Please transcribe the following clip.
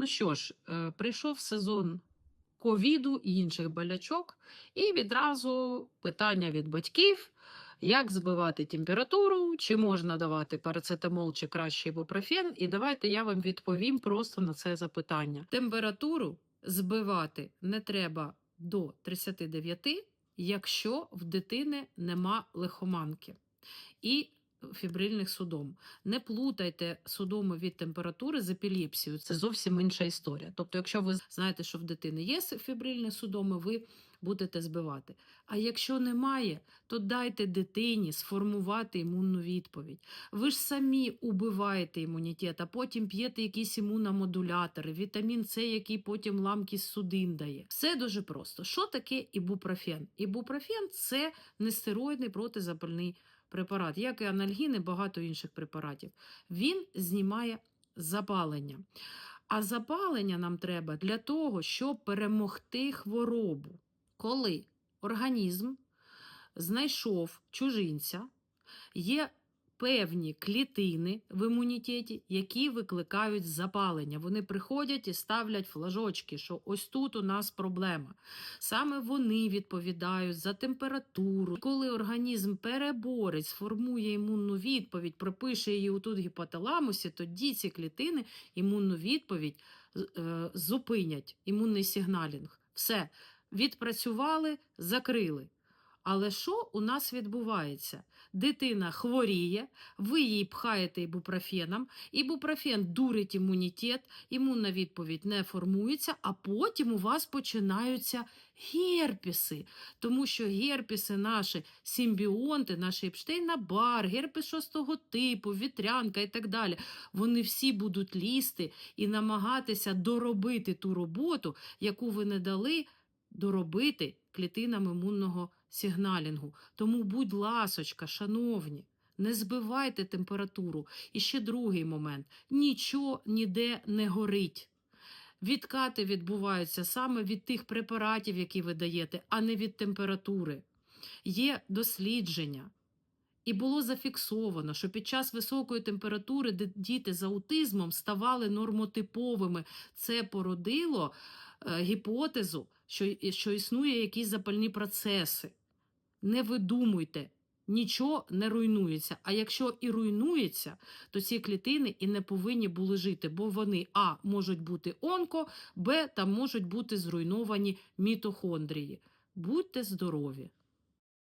Ну що ж, е, прийшов сезон ковіду і інших болячок, і відразу питання від батьків: як збивати температуру, чи можна давати парацетамол, чи краще ібупрофен. І давайте я вам відповім просто на це запитання. Температуру збивати не треба до 39, якщо в дитини нема лихоманки. І фібрильних судом. Не плутайте судоми від температури з епілепсією. Це зовсім інша історія. Тобто, якщо ви знаєте, що в дитини є фібрильні судоми, ви будете збивати. А якщо немає, то дайте дитині сформувати імунну відповідь. Ви ж самі убиваєте імунітет, а потім п'єте якісь імуномодулятори, вітамін С, який потім ламкість судин дає. Все дуже просто. Що таке ібупрофен? Ібупрофен – це нестероїдний протизапальний препарат, як і анальгіни, багато інших препаратів. Він знімає запалення. А запалення нам треба для того, щоб перемогти хворобу. Коли організм знайшов чужинця, є певні клітини в імунітеті, які викликають запалення. Вони приходять і ставлять флажочки, що ось тут у нас проблема. Саме вони відповідають за температуру. Коли організм переборець, сформує імунну відповідь, пропише її у тут гіпоталамусі, тоді ці клітини імунну відповідь е, зупинять, імунний сигналінг. Все, відпрацювали, закрили. Але що у нас відбувається? Дитина хворіє, ви її пхаєте ібупрофеном, ібупрофен дурить імунітет, імунна відповідь не формується, а потім у вас починаються герпіси. Тому що герпіси наші симбіонти, наші Епштейна бар, герпес шостого типу, вітрянка і так далі, вони всі будуть лізти і намагатися доробити ту роботу, яку ви не дали доробити клітинам імунного сигналінгу. Тому, будь ласочка, шановні, не збивайте температуру. І ще другий момент: нічого ніде не горить. Відкати відбуваються саме від тих препаратів, які ви даєте, а не від температури. Є дослідження. І було зафіксовано, що під час високої температури діти з аутизмом ставали нормотиповими. Це породило е, гіпотезу, що, що існує якісь запальні процеси. Не видумуйте, нічого не руйнується. А якщо і руйнується, то ці клітини і не повинні були жити, бо вони А можуть бути онко, Б там можуть бути зруйновані мітохондрії. Будьте здорові!